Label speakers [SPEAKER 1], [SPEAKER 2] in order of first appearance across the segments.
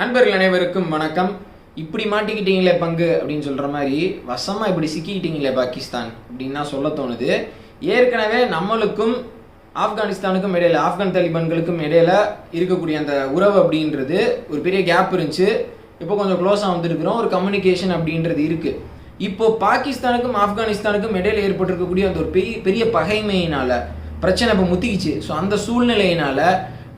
[SPEAKER 1] நண்பர்கள் அனைவருக்கும் வணக்கம். இப்படி மாட்டிக்கிட்டீங்களே பங்கு அப்படின்னு சொல்கிற மாதிரி வசமாக இப்படி சிக்கிக்கிட்டீங்களே பாகிஸ்தான் அப்படின்னு சொல்ல தோணுது. ஏற்கனவே நம்மளுக்கும் ஆப்கானிஸ்தானுக்கும் இடையில ஆப்கான் தாலிபான்களுக்கும் இடையில இருக்கக்கூடிய அந்த உறவு அப்படின்றது ஒரு பெரிய கேப் இருந்துச்சு. இப்போ கொஞ்சம் க்ளோஸாக வந்துருக்குறோம். ஒரு கம்யூனிகேஷன் அப்படின்றது இருக்குது இப்போ பாகிஸ்தானுக்கும் ஆப்கானிஸ்தானுக்கும் இடையில ஏற்பட்டிருக்கக்கூடிய அந்த ஒரு பெரிய பெரிய பகைமையினால் பிரச்சனை இப்போ முத்திக்கிச்சு. ஸோ அந்த சூழ்நிலையினால்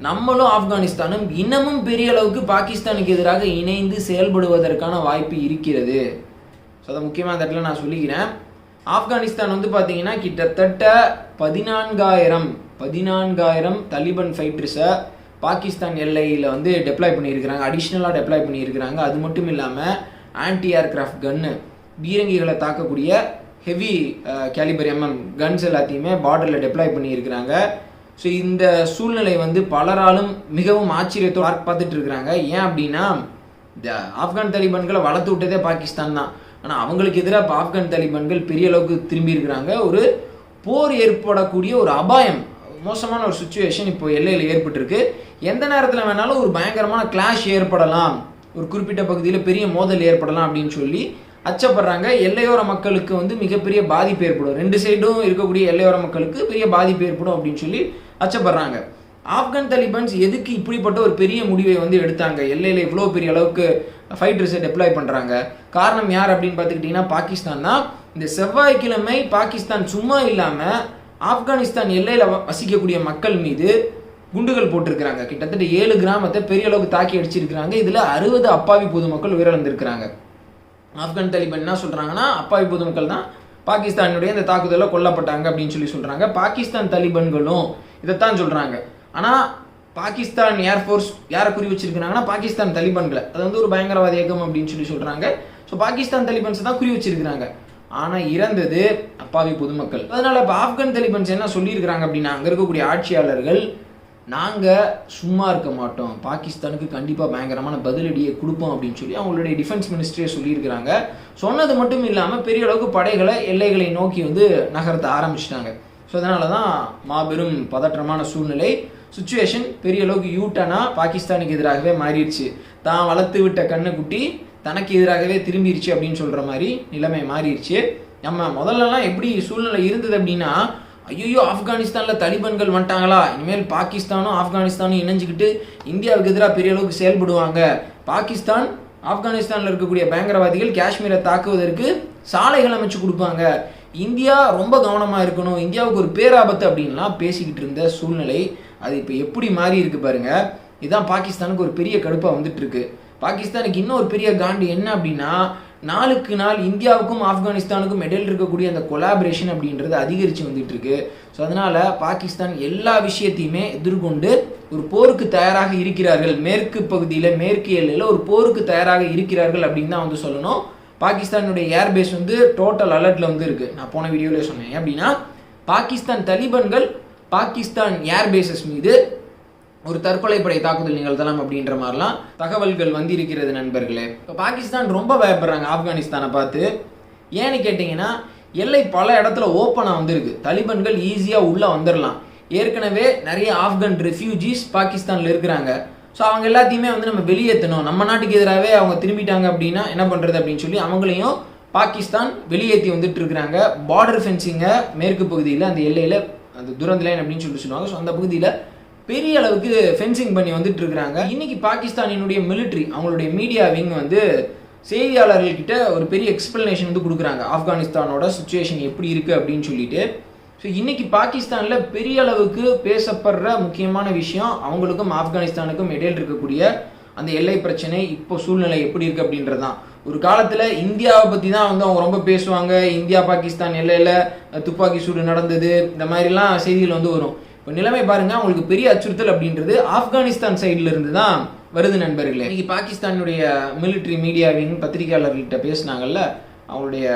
[SPEAKER 1] நம்மளும் ஆப்கானிஸ்தானும் இன்னமும் பெரிய அளவுக்கு பாகிஸ்தானுக்கு எதிராக இணைந்து செயல்படுவதற்கான வாய்ப்பு இருக்கிறது. ஸோ அதை முக்கியமாக அந்த இடத்துல நான் சொல்லிக்கிறேன். ஆப்கானிஸ்தான் வந்து பார்த்தீங்கன்னா கிட்டத்தட்ட பதினான்காயிரம் பதினான்காயிரம் தலிபன் ஃபைட்டர்ஸை பாகிஸ்தான் எல்லையில் வந்து டெப்ளாய் பண்ணியிருக்கிறாங்க. அடிஷ்னலாக டெப்ளாய் பண்ணியிருக்கிறாங்க. அது மட்டும் இல்லாமல் ஆன்டி ஏர்கிராஃப்ட் கன்னு பீரங்கிகளை தாக்கக்கூடிய ஹெவி கேலிபர் எம்எம் கன்ஸ் எல்லாத்தையுமே பார்டரில் டெப்ளாய் பண்ணியிருக்கிறாங்க. ஸோ இந்த சூழ்நிலை வந்து பலராலும் மிகவும் ஆச்சரியத்தோடு பார்த்துட்டு இருக்கிறாங்க ஏன் அப்படின்னா இந்த ஆப்கான் தலிபான்களை வளர்த்து விட்டதே பாகிஸ்தான் தான். ஆனால் அவங்களுக்கு எதிராக இப்போ ஆப்கான் தலிபான்கள் பெரிய அளவுக்கு திரும்பி இருக்கிறாங்க ஒரு போர் ஏற்படக்கூடிய ஒரு அபாயம் மோசமான ஒரு சுச்சுவேஷன் இப்போ எல்லையில் ஏற்பட்டிருக்கு. எந்த நேரத்தில் வேணாலும் ஒரு பயங்கரமான கிளாஷ் ஏற்படலாம். ஒரு குறிப்பிட்ட பகுதியில் பெரிய மோதல் ஏற்படலாம் அப்படின்னு சொல்லி அச்சப்படுறாங்க. எல்லையோர மக்களுக்கு வந்து மிகப்பெரிய பாதிப்பு ஏற்படும். ரெண்டு சைடும் இருக்கக்கூடிய எல்லையோர மக்களுக்கு பெரிய பாதிப்பு ஏற்படும் அப்படின்னு சொல்லி அச்சப்படுறாங்க. ஆப்கான் தலிபன்ஸ் எதுக்கு இப்படிப்பட்ட ஒரு பெரிய முடிவை வந்து எடுத்தாங்க? எல்லையில் இவ்வளோ பெரிய அளவுக்கு ஃபைட்டர்ஸை டெப்ளாய் பண்ணுறாங்க காரணம் யார் அப்படின்னு பார்த்துக்கிட்டிங்கன்னா பாகிஸ்தான் தான். இந்த செவ்வாய்க்கிழமை பாகிஸ்தான் சும்மா இல்லாமல் ஆப்கானிஸ்தான் எல்லையில் வசிக்கக்கூடிய மக்கள் மீது குண்டுகள் போட்டிருக்கிறாங்க. கிட்டத்தட்ட ஏழு கிராமத்தை பெரிய அளவுக்கு தாக்கி அடிச்சிருக்கிறாங்க. இதில் அறுபது அப்பாவி பொதுமக்கள் உயிரிழந்திருக்கிறாங்க. ஆப்கான் தலிபன் என்ன சொல்கிறாங்கன்னா அப்பாவி பொதுமக்கள் தான் பாகிஸ்தானுடைய இந்த தாக்குதலில் கொல்லப்பட்டாங்க அப்படின்னு சொல்லி சொல்கிறாங்க பாகிஸ்தான் தலிபன்களும் இதைத்தான் சொல்கிறாங்க ஆனால் பாகிஸ்தான் ஏர்ஃபோர்ஸ் யாரை குறி வச்சிருக்கிறாங்கன்னா பாகிஸ்தான் தலிபான்களை. அது வந்து ஒரு பயங்கரவாத இயக்கம் அப்படின்னு சொல்லி சொல்கிறாங்க ஸோ பாகிஸ்தான் தலிபன்ஸ் தான் குறி வச்சிருக்கிறாங்க. ஆனால் இறந்தது அப்பாவி பொதுமக்கள். அதனால் இப்போ ஆப்கான் தலிபான்ஸ் என்ன சொல்லியிருக்கிறாங்க அப்படின்னா அங்கே இருக்கக்கூடிய ஆட்சியாளர்கள் நாங்கள் சும்மா இருக்க மாட்டோம். பாகிஸ்தானுக்கு கண்டிப்பாக பயங்கரமான பதிலடியை கொடுப்போம் அப்படின்னு சொல்லி அவங்களுடைய டிஃபென்ஸ் மினிஸ்ட்ரியே சொல்லியிருக்கிறாங்க. சொன்னது மட்டும் இல்லாமல் பெரிய அளவுக்கு படைகளை எல்லைகளை நோக்கி வந்து நகர்த்த ஆரம்பிச்சிட்டாங்க. ஸோ அதனால தான் மாபெரும் பதற்றமான சூழ்நிலை. சுச்சுவேஷன் பெரிய அளவுக்கு யூட்டனாக பாகிஸ்தானுக்கு எதிராகவே மாறிடுச்சு. தான் வளர்த்து விட்ட கண்ணுக்குட்டி தனக்கு எதிராகவே திரும்பிடுச்சு அப்படின்னு சொல்கிற மாதிரி நிலைமை மாறிடுச்சு. நம்ம முதல்லலாம் எப்படி சூழ்நிலை இருந்தது அப்படின்னா ஐயோ ஆப்கானிஸ்தானில் தலிபான்கள் வந்துட்டாங்களா? இனிமேல் பாகிஸ்தானும் ஆப்கானிஸ்தானும் இணைஞ்சிக்கிட்டு இந்தியாவுக்கு எதிராக பெரிய அளவுக்கு செயல்படுவாங்க. பாகிஸ்தான் ஆப்கானிஸ்தானில் இருக்கக்கூடிய பயங்கரவாதிகள் காஷ்மீரை தாக்குவதற்கு சாலைகள் அமைச்சு கொடுப்பாங்க. இந்தியா ரொம்ப கவனமாக இருக்கணும். இந்தியாவுக்கு ஒரு பேராபத்து அப்படின்லாம் பேசிக்கிட்டு இருந்த சூழ்நிலை அது இப்போ எப்படி மாறி இருக்கு பாருங்க. இதுதான் பாகிஸ்தானுக்கு ஒரு பெரிய கடுப்பாக வந்துட்டு இருக்கு பாகிஸ்தானுக்கு இன்னும் ஒரு பெரிய காண்டு என்ன அப்படின்னா நாளுக்கு நாள் இந்தியாவுக்கும் ஆப்கானிஸ்தானுக்கும் இடையில் இருக்கக்கூடிய அந்த கொலாபரேஷன் அப்படின்றது அதிகரித்து வந்துட்டு இருக்கு ஸோ அதனால பாகிஸ்தான் எல்லா விஷயத்தையுமே எதிர்கொண்டு ஒரு போருக்கு தயாராக இருக்கிறார்கள். மேற்கு பகுதியில் மேற்கு எல்லையில் ஒரு போருக்கு தயாராக இருக்கிறார்கள் அப்படின்னு தான் வந்து சொல்லணும். பாகிஸ்தானுடைய ஏர்பேஸ் வந்து டோட்டல் அலர்ட்டில் வந்து இருக்குது நான் போன வீடியோவில் சொன்னேன். அப்படின்னா பாகிஸ்தான் தலிபன்கள் பாகிஸ்தான் ஏர்பேசஸ் மீது ஒரு தற்கொலைப்படை தாக்குதல் நிகழ்த்தலாம் அப்படின்ற மாதிரிலாம் தகவல்கள் வந்திருக்கிறது நண்பர்களே. இப்போ பாகிஸ்தான் ரொம்ப பயப்படுறாங்க ஆப்கானிஸ்தானை பார்த்து. ஏன்னு கேட்டிங்கன்னா எல்லை பல இடத்துல ஓப்பனாக வந்திருக்கு. தலிபன்கள் ஈஸியாக உள்ளே வந்துடலாம் ஏற்கனவே நிறைய ஆப்கன் ரெஃப்யூஜிஸ் பாகிஸ்தானில் இருக்கிறாங்க. ஸோ அவங்க எல்லாத்தையுமே வந்து நம்ம வெளியேற்றணும் நம்ம நாட்டுக்கு எதிராகவே அவங்க திரும்பிட்டாங்க அப்படின்னா என்ன பண்ணுறது அப்படின்னு சொல்லி அவங்களையும் பாகிஸ்தான் வெளியேற்றி வந்துட்டு இருக்கிறாங்க. பார்டர் ஃபென்சிங்கை மேற்கு பகுதியில் அந்த எல்லையில் அந்த துரந்த லைன் அப்படின்னு சொல்லி சொல்லுவாங்க. ஸோ அந்த பகுதியில் பெரிய அளவுக்கு ஃபென்சிங் பண்ணி வந்துட்டு இருக்கிறாங்க. இன்னைக்கு பாகிஸ்தானினுடைய மிலிட்ரி அவங்களுடைய மீடியா விங் வந்து செய்தியாளர்கள்கிட்ட ஒரு பெரிய எக்ஸ்பிளனேஷன் வந்து கொடுக்குறாங்க. ஆப்கானிஸ்தானோட சுச்சுவேஷன் எப்படி இருக்குது அப்படின்னு சொல்லிட்டு. ஸோ இன்னைக்கு பாகிஸ்தானில் பெரிய அளவுக்கு பேசப்படுற முக்கியமான விஷயம் அவங்களுக்கும் ஆப்கானிஸ்தானுக்கும் இடையில் இருக்கக்கூடிய அந்த எல்லை பிரச்சனை இப்போ சூழ்நிலை எப்படி இருக்கு அப்படின்றதான் ஒரு காலத்தில் இந்தியாவை பற்றி தான் வந்து அவங்க ரொம்ப பேசுவாங்க. இந்தியா பாகிஸ்தான் எல்லையில் துப்பாக்கி சூடு நடந்தது இந்த மாதிரிலாம் செய்திகள் வந்து வரும். இப்போ நிலைமை பாருங்க அவங்களுக்கு பெரிய அச்சுறுத்தல் அப்படின்றது ஆப்கானிஸ்தான் சைடில் இருந்து தான் வருது நண்பர்களே. இன்னைக்கு பாகிஸ்தானுடைய மிலிட்ரி மீடியாவின் பத்திரிகையாளர்கள்ட்ட பேசினாங்கல்ல அவங்களுடைய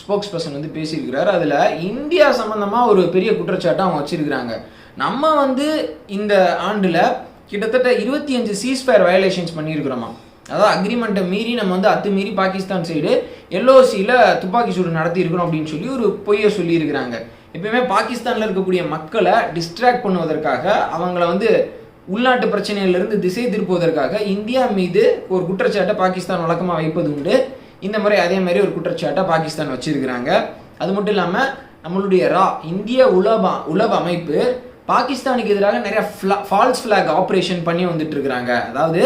[SPEAKER 1] ஸ்போக்ஸ் பர்சன் வந்து பேசியிருக்கிறார். அதில் இந்தியா சம்மந்தமாக ஒரு பெரிய குற்றச்சாட்டை அவங்க வச்சிருக்கிறாங்க. நம்ம வந்து இந்த ஆண்டில் கிட்டத்தட்ட இருபத்தி அஞ்சு சீஸ்ஃபயர் வயலேஷன்ஸ் பண்ணியிருக்கிறோமா? அதாவது அக்ரிமெண்ட்டை மீறி நம்ம வந்து அத்துமீறி பாகிஸ்தான் சைடு எல்ஓசியில் துப்பாக்கி சூடு நடத்தியிருக்கிறோம் அப்படின்னு சொல்லி ஒரு பொய்யை சொல்லியிருக்கிறாங்க. எப்பயுமே பாகிஸ்தானில் இருக்கக்கூடிய மக்களை டிஸ்ட்ராக்ட் பண்ணுவதற்காக அவங்கள வந்து உள்நாட்டு பிரச்சனையிலிருந்து திசை திருப்புவதற்காக இந்தியா மீது ஒரு குற்றச்சாட்டை பாகிஸ்தான் வழக்கமாக வைப்பது உண்டு. இந்த முறை அதே மாதிரி ஒரு குற்றச்சாட்டை பாகிஸ்தான் வச்சிருக்கிறாங்க. அது மட்டும் இல்லாமல் நம்மளுடைய ரா இந்திய உளவ உளவு அமைப்பு பாகிஸ்தானுக்கு எதிராக நிறைய ஃபால்ஸ் ஃப்ளாக் ஆப்ரேஷன் பண்ணி வந்துட்டு இருக்கிறாங்க அதாவது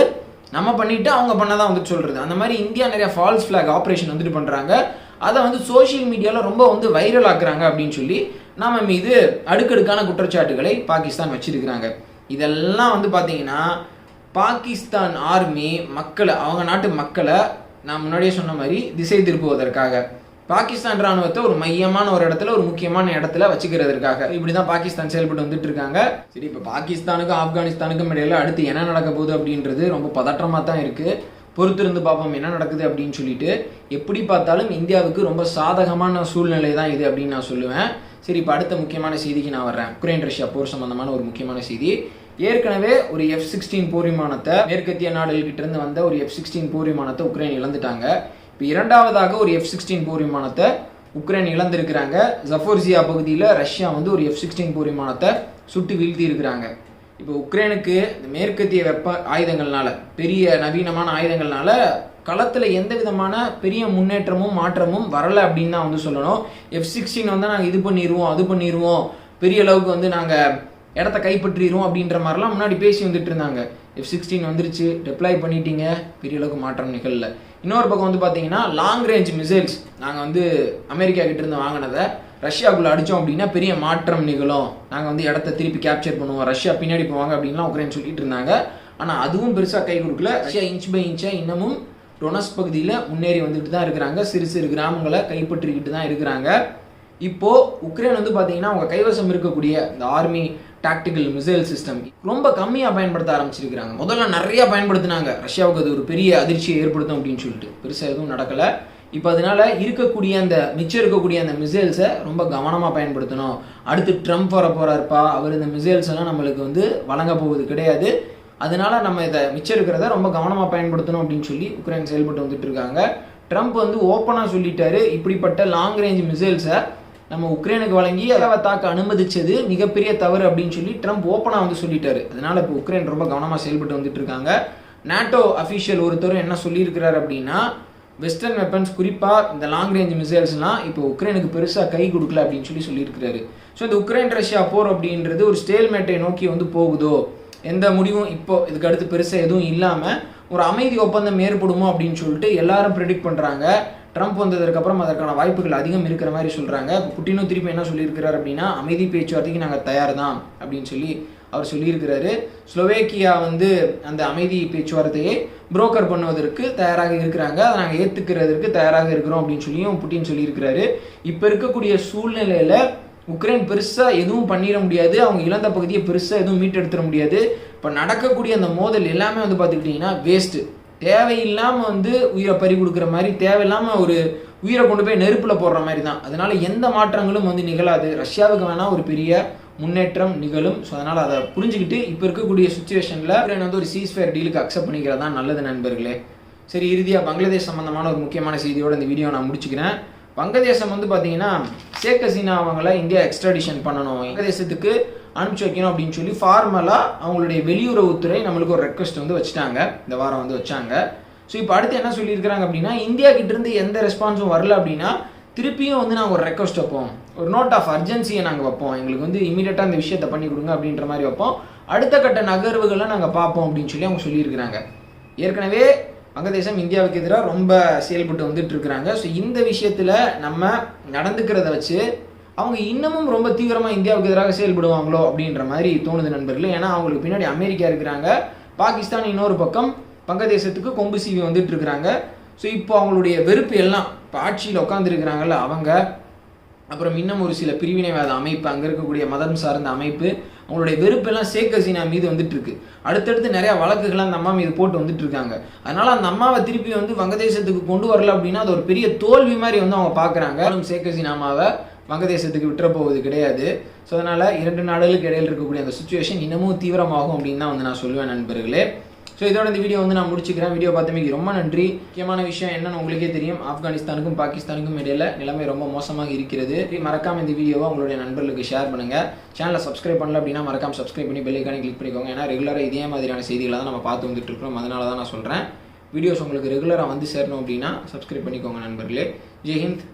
[SPEAKER 1] நம்ம பண்ணிட்டு அவங்க பண்ணதான் வந்துட்டு சொல்றது. அந்த மாதிரி இந்தியா நிறைய ஃபால்ஸ் ஃபிளாக் ஆப்ரேஷன் வந்துட்டு பண்றாங்க. அதை வந்து சோஷியல் மீடியாவில் ரொம்ப வந்து வைரல் ஆக்குறாங்க அப்படின்னு சொல்லி நம்ம மீது அடுக்கடுக்கான குற்றச்சாட்டுகளை பாகிஸ்தான் வச்சிருக்கிறாங்க. இதெல்லாம் வந்து பார்த்தீங்கன்னா பாகிஸ்தான் ஆர்மி மக்களை அவங்க நாட்டு மக்களை நான் முன்னாடியே சொன்ன மாதிரி திசை திருப்புவதற்காக. பாகிஸ்தான் ராணுவத்தை ஒரு மையமான ஒரு இடத்துல ஒரு முக்கியமான இடத்துல வச்சுக்கிறதுக்காக. இப்படி தான் பாகிஸ்தான் செயல்பட்டு வந்துட்டு இருக்காங்க. சரி இப்போ பாகிஸ்தானுக்கும் ஆப்கானிஸ்தானுக்கும் இடையில அடுத்து என்ன நடக்க போகுது அப்படின்றது ரொம்ப பதற்றமாக தான் இருக்கு. பொறுத்திருந்து பார்ப்போம் என்ன நடக்குது அப்படின்னு சொல்லிட்டு. எப்படி பார்த்தாலும் இந்தியாவுக்கு ரொம்ப சாதகமான சூழ்நிலை தான் இது அப்படின்னு நான் சொல்லுவேன். சரி இப்போ அடுத்த முக்கியமான செய்திக்கு நான் வர்றேன். உக்ரைன் ரஷ்யா போர் சம்பந்தமான ஒரு முக்கியமான செய்தி. ஏற்கனவே ஒரு எஃப் சிக்ஸ்டீன் போர் விமானத்தை மேற்கத்திய நாடுகள்கிட்ட இருந்து வந்த ஒரு எஃப் சிக்ஸ்டீன் போர் விமானத்தை உக்ரைன் இழந்துட்டாங்க. இப்போ இரண்டாவதாக ஒரு எஃப் சிக்ஸ்டீன் போர் விமானத்தை உக்ரைன் இழந்திருக்கிறாங்க. ஜஃபோர்சியா பகுதியில் ரஷ்யா வந்து ஒரு எஃப் சிக்ஸ்டீன் போர் விமானத்தை சுட்டு வீழ்த்தி இருக்கிறாங்க இப்போ உக்ரைனுக்கு இந்த மேற்கத்திய வெப்ப ஆயுதங்கள்னால பெரிய நவீனமான ஆயுதங்கள்னால களத்தில் எந்த விதமான பெரிய முன்னேற்றமும் மாற்றமும் வரலை அப்படின்னு தான் வந்து சொல்லணும். எஃப் சிக்ஸ்டீன் வந்து நாங்கள் இது பண்ணிடுவோம் அது பண்ணிடுவோம் பெரிய அளவுக்கு வந்து நாங்கள் இடத்த கைப்பற்றிடும் அப்படின்ற மாதிரிலாம் முன்னாடி பேசி வந்துட்டு இருந்தாங்க. எஃப் சிக்ஸ்டீன் வந்துருச்சு டெப்ளை பண்ணிட்டீங்க பெரிய அளவுக்கு மாற்றம் நிகழல. இன்னொரு பக்கம் வந்து பார்த்தீங்கன்னா லாங் ரேஞ்ச் மிசைல்ஸ் நாங்கள் வந்து அமெரிக்கா கிட்ட இருந்து வாங்கினதை ரஷ்யாவுக்குள்ள அடித்தோம் அப்படின்னா பெரிய மாற்றம் நிகழும். நாங்கள் வந்து இடத்த திருப்பி கேப்சர் பண்ணுவோம் ரஷ்யா பின்னாடி போவாங்க அப்படின்லாம் உக்ரைன் சொல்லிட்டு இருந்தாங்க. ஆனால் அதுவும் பெருசாக கை கொடுக்கல. ரஷ்யா இன்ச் பை இன்ச்சாக இன்னமும் டொனஸ் பகுதியில் முன்னேறி வந்துட்டு தான் இருக்கிறாங்க. சிறு சிறு கிராமங்களை கைப்பற்றிக்கிட்டு தான் இருக்கிறாங்க. இப்போது உக்ரைன் வந்து பார்த்தீங்கன்னா அவங்க கைவசம் இருக்கக்கூடிய இந்த ஆர்மி டாக்டிக்கல் மிசைல் சிஸ்டம் ரொம்ப கம்மியாக பயன்படுத்த ஆரம்பிச்சிருக்கிறாங்க. முதல்ல நிறைய பயன்படுத்தினாங்க. ரஷ்யாவுக்கு அது ஒரு பெரிய அதிர்ச்சியை ஏற்படுத்தும் அப்படின்னு சொல்லிட்டு. பெருசாக எதுவும் நடக்கலை. இப்போ அதனால இருக்கக்கூடிய அந்த மிச்சம் இருக்கக்கூடிய அந்த மிசைல்ஸை ரொம்ப கவனமாக பயன்படுத்தணும். அடுத்து ட்ரம்ப் வர போகிறாருப்பா அவர் இந்த மிசைல்ஸ் எல்லாம் நம்மளுக்கு வந்து வழங்க போவது கிடையாது. அதனால நம்ம இதை மிச்சம் இருக்கிறத ரொம்ப கவனமாக பயன்படுத்தணும் அப்படின்னு சொல்லி உக்ரைன் செயல்பட்டு வந்துட்டு இருக்காங்க. ட்ரம்ப் வந்து ஓப்பனாக சொல்லிட்டாரு. இப்படிப்பட்ட லாங் ரேஞ்ச் மிசைல்ஸை நம்ம உக்ரைனுக்கு வழங்கி அதை தாக்க அனுமதிச்சது மிகப்பெரிய தவறு அப்படின்னு சொல்லி ட்ரம்ப் ஓப்பனாக வந்து சொல்லிட்டாரு. அதனால இப்போ உக்ரைன் ரொம்ப கவனமாக செயல்பட்டு வந்துட்டு இருக்காங்க. நாட்டோ அஃபீஷியல் ஒருத்தரும் என்ன சொல்லியிருக்கிறார் அப்படின்னா வெஸ்டர்ன் வெப்பன்ஸ் குறிப்பாக இந்த லாங் ரேஞ்ச் மிசைல்ஸ்லாம் இப்போ உக்ரைனுக்கு பெருசாக கை கொடுக்கல அப்படின்னு சொல்லி சொல்லியிருக்கிறாரு. ஸோ இந்த உக்ரைன் ரஷ்யா போர் அப்படின்றது ஒரு ஸ்டேல்மேட்டை நோக்கி வந்து போகுதோ? எந்த முடிவும் இப்போ இதுக்கு அடுத்து பெருசாக எதுவும் இல்லாமல் ஒரு அமைதி ஒப்பந்தம் ஏற்படுமோ அப்படின்னு சொல்லிட்டு எல்லாரும் ப்ரெடிக்ட் பண்ணுறாங்க ட்ரம்ப் வந்ததுக்கப்புறம் அதற்கான வாய்ப்புகள் அதிகம் இருக்கிற மாதிரி சொல்கிறாங்க இப்போ புட்டினும் திருப்பி என்ன சொல்லியிருக்கிறார் அப்படின்னா அமைதி பேச்சுவார்த்தைக்கு நாங்கள் தயார் தான் அப்படின்னு சொல்லி அவர் சொல்லியிருக்கிறாரு. ஸ்லோவேக்கியா வந்து அந்த அமைதி பேச்சுவார்த்தையை புரோக்கர் பண்ணுவதற்கு தயாராக இருக்கிறாங்க. அதை நாங்கள் ஏற்றுக்கிறதுக்கு தயாராக இருக்கிறோம் அப்படின்னு சொல்லியும் புட்டின் சொல்லியிருக்கிறாரு. இப்போ இருக்கக்கூடிய சூழ்நிலையில் உக்ரைன் பெருசாக எதுவும் பண்ணிட முடியாது. அவங்க இழந்த பகுதியை பெருசாக எதுவும் மீட்டெடுத்துட முடியாது. இப்போ நடக்கக்கூடிய அந்த மோதல் எல்லாமே வந்து பார்த்துக்கிட்டிங்கன்னா வேஸ்ட்டு தேவையில்லாமல் வந்து உயிரை பறி கொடுக்குற மாதிரி தேவையில்லாமல் ஒரு உயிரை கொண்டு போய் நெருப்பில் போடுற மாதிரி தான். அதனால் எந்த மாற்றங்களும் வந்து நிகழாது. ரஷ்யாவுக்கு வேணால் ஒரு பெரிய முன்னேற்றம் நிகழும். ஸோ அதனால் அதை புரிஞ்சுக்கிட்டு இப்போ இருக்கக்கூடிய சுச்சுவேஷனில் உக்ரைன் வந்து ஒரு சீஸ்ஃபயர் டீலுக்கு அக்செப்ட் பண்ணிக்கிறது தான் நல்லது நண்பர்களே. சரி இறுதியாக பங்களாதேஷ் சம்மந்தமான ஒரு முக்கியமான செய்தியோட இந்த வீடியோ நான் முடிச்சுக்கிறேன். வங்கதேசம் வந்து பார்த்தீங்கன்னா ஷேக் ஹசீனா அவங்கள இந்தியா எக்ஸ்ட்ராடிஷன் பண்ணணும். வங்கதேசத்துக்கு அனுப்பிச்சு வைக்கணும் அப்படின்னு சொல்லி ஃபார்மலாக அவங்களுடைய வெளியுறவுத்துறை நம்மளுக்கு ஒரு ரெக்வஸ்ட் வந்து வச்சுட்டாங்க. இந்த வாரம் வந்து வச்சாங்க. ஸோ இப்போ அடுத்து என்ன சொல்லியிருக்கிறாங்க அப்படின்னா இந்தியா கிட்டேருந்து எந்த ரெஸ்பான்ஸும் வரல அப்படின்னா திருப்பியும் வந்து நாங்கள் ஒரு ரெக்வஸ்ட் வைப்போம். ஒரு நோட் ஆஃப் அர்ஜென்சியை நாங்கள் வைப்போம். எங்களுக்கு வந்து இமீடியட்டாக இந்த விஷயத்தை பண்ணி கொடுங்க அப்படின்ற மாதிரி வைப்போம். அடுத்த கட்ட நகர்வுகளை நாங்கள் பார்ப்போம் அப்படின்னு சொல்லி அவங்க சொல்லியிருக்கிறாங்க. ஏற்கனவே வங்கதேசம் இந்தியாவுக்கு எதிராக ரொம்ப செயல்பட்டு வந்துட்டு இருக்கிறாங்க. ஸோ இந்த விஷயத்தில் நம்ம நடந்துக்கிறத வச்சு அவங்க இன்னமும் ரொம்ப தீவிரமாக இந்தியாவுக்கு எதிராக செயல்படுவாங்களோ அப்படின்ற மாதிரி தோணுது நண்பர்களே. ஏன்னா அவங்களுக்கு பின்னாடி அமெரிக்கா இருக்கிறாங்க. பாகிஸ்தான் இன்னொரு பக்கம். வங்கதேசத்துக்கு கொம்பு சீவி வந்துட்டு இருக்கிறாங்க. ஸோ இப்போ அவங்களுடைய வெறுப்பு எல்லாம் இப்போ ஆட்சியில் உட்காந்துருக்கிறாங்கல்ல அவங்க. அப்புறம் இன்னும் ஒரு சில பிரிவினைவாத அமைப்பு அங்கே இருக்கக்கூடிய மதம் சார்ந்த அமைப்பு. அவங்களுடைய வெறுப்பெல்லாம் ஷேக் ஹசீனா மீது வந்துட்டு இருக்கு. அடுத்தடுத்து நிறைய வழக்குகள்லாம் அந்த அம்மா மீது போட்டு வந்துட்டு இருக்காங்க. அதனால அந்த அம்மாவை திருப்பி வந்து வங்கதேசத்துக்கு கொண்டு வரல அப்படின்னா அது ஒரு பெரிய தோல்வி மாதிரி வந்து அவங்க பார்க்குறாங்க. ஷேக் ஹசீனா அம்மாவை வங்கதேசத்துக்கு விட்டுற போவது கிடையாது. ஸோ அதனால் இரண்டு நாடுகளுக்கு இடையில் இருக்கக்கூடிய அந்த சுச்சுவேஷன் இன்னமும் தீவிரமாகும் அப்படின்னு தான் வந்து நான் சொல்லுவேன் நண்பர்களே. ஸோ இதோட இந்த வீடியோ வந்து நான் முடிச்சுக்கிறேன். வீடியோ பார்த்தமைக்கு ரொம்ப நன்றி. முக்கியமான விஷயம் என்னன்னு உங்களுக்கே தெரியும். ஆப்கானிஸ்தானுக்கும் பாகிஸ்தானுக்கும் இடையில நிலைமை ரொம்ப மோசமாக இருக்கிறது. மறக்காம இந்த வீடியோவை உங்களுடைய நண்பர்களுக்கு ஷேர் பண்ணுங்க. சேனலை சப்ஸ்கிரைப் பண்ணல அப்படின்னா மறக்காம சப்ஸ்கிரைப் பண்ணி பெல்லைக்கானே கிளிக் பண்ணிக்கோங்க. ஏன்னா ரெகுலராக இதே மாதிரியான செய்திகளை தான் நம்ம பார்த்து வந்துட்டு இருக்கிறோம். அதனால தான் நான் சொல்கிறேன் வீடியோஸ் உங்களுக்கு ரெகுலராக வந்து சேரணும் அப்படின்னா சப்ஸ்கிரைப் பண்ணிக்கோங்க நண்பர்களே. ஜெய்ஹிந்த்